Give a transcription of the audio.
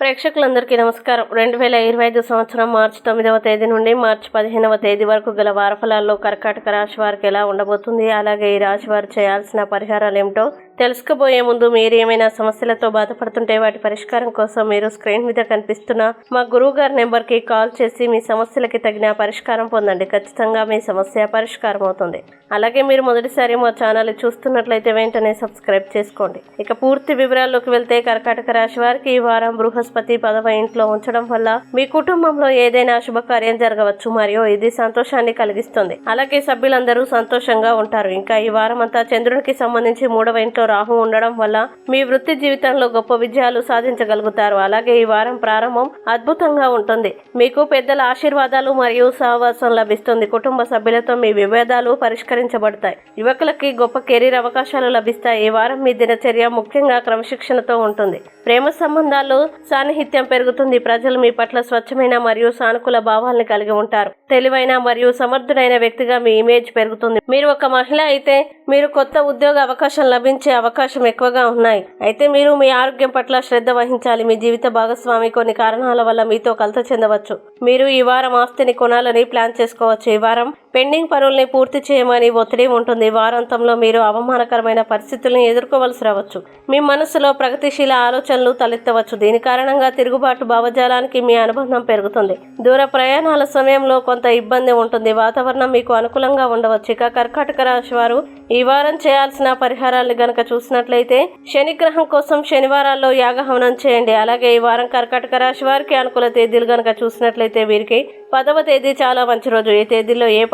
ప్రేక్షకులందరికీ నమస్కారం. రెండు వేల ఇరవై ఐదు సంవత్సరం మార్చి తొమ్మిదవ తేదీ నుండి మార్చి పదిహేనవ తేదీ వరకు గల వారఫలాల్లో కర్కాటక రాశి వారికి ఎలా ఉండబోతుంది? అలాగే ఈ రాశి వారు చేయాల్సిన పరిహారాలు ఏమిటో తెలుసుకోబోయే ముందు మీరు ఏమైనా సమస్యలతో బాధపడుతుంటే వాటి పరిష్కారం కోసం మీరు స్క్రీన్ మీద కనిపిస్తున్న మా గురువు గారి నెంబర్కి కాల్ చేసి మీ సమస్యలకి తగిన పరిష్కారం పొందండి. ఖచ్చితంగా మీ సమస్య పరిష్కారం అవుతుంది. అలాగే మీరు మొదటిసారి మా ఛానల్ చూస్తున్నట్లయితే వెంటనే సబ్స్క్రైబ్ చేసుకోండి. ఇక పూర్తి వివరాల్లోకి వెళ్తే కర్కాటక రాశి వారికి ఈ వారం బృహస్పతి పదవ ఇంట్లో ఉంచడం వల్ల మీ కుటుంబంలో ఏదైనా శుభకార్యం జరగవచ్చు మరియు ఇది సంతోషాన్ని కలిగిస్తుంది. అలాగే సభ్యులందరూ సంతోషంగా ఉంటారు. ఇంకా ఈ వారం అంతా చంద్రునికి సంబంధించి మూడవ ఇంట్లో రాహు ఉండడం వల్ల మీ వృత్తి జీవితంలో గొప్ప విజయాలు సాధించగలుగుతారు. అలాగే ఈ వారం ప్రారంభం అద్భుతంగా ఉంటుంది. మీకు పెద్దల ఆశీర్వాదాలు మరియు సహవాసం లభిస్తుంది. కుటుంబ సభ్యులతో మీ విభేదాలు పరిష్కరించబడతాయి. యువకులకి గొప్ప కెరీర్ అవకాశాలు లభిస్తాయి. ఈ వారం మీ దినచర్య ముఖ్యంగా క్రమశిక్షణతో ఉంటుంది. ప్రేమ సంబంధాలు సాన్నిహిత్యం పెరుగుతుంది. ప్రజలు మీ పట్ల స్వచ్ఛమైన మరియు సానుకూల భావాలను కలిగి ఉంటారు. తెలివైన మరియు సమర్థుడైన వ్యక్తిగా మీ ఇమేజ్ పెరుగుతుంది. మీరు ఒక మహిళ అయితే మీరు కొత్త ఉద్యోగ అవకాశం లభించే అవకాశం ఎక్కువగా ఉన్నాయి. అయితే మీరు మీ ఆరోగ్యం పట్ల శ్రద్ధ వహించాలి. మీ జీవిత భాగస్వామి కొన్ని కారణాల వల్ల మీతో కలత చెందవచ్చు. మీరు ఈ వారం ఆస్తిని కొనాలని ప్లాన్ చేసుకోవచ్చు. ఈ వారం పెండింగ్ పనుల్ని పూర్తి చేయమని ఒత్తిడి ఉంటుంది. వారాంతంలో మీరు అవమానకరమైన పరిస్థితులను ఎదుర్కోవలసి రావచ్చు. మీ మనసులో ప్రగతిశీల ఆలోచనలు తలెత్తవచ్చు. దీని కారణంగా తిరుగుబాటు భావజాలానికి మీ అనుబంధం పెరుగుతుంది. దూర ప్రయాణాల సమయంలో కొంత ఇబ్బంది ఉంటుంది. వాతావరణం మీకు అనుకూలంగా ఉండవచ్చు. ఇక కర్కాటక రాశి వారు ఈ వారం చేయాల్సిన పరిహారాలు గనక చూసినట్లయితే శనిగ్రహం కోసం శనివారాల్లో యాగహవనం చేయండి. అలాగే ఈ వారం కర్కాటక రాశి వారికి అనుకూల తేదీలు గనక చూసినట్లయితే వీరికి పదవ తేదీ చాలా మంచి రోజు. ఈ తేదీలో ఏ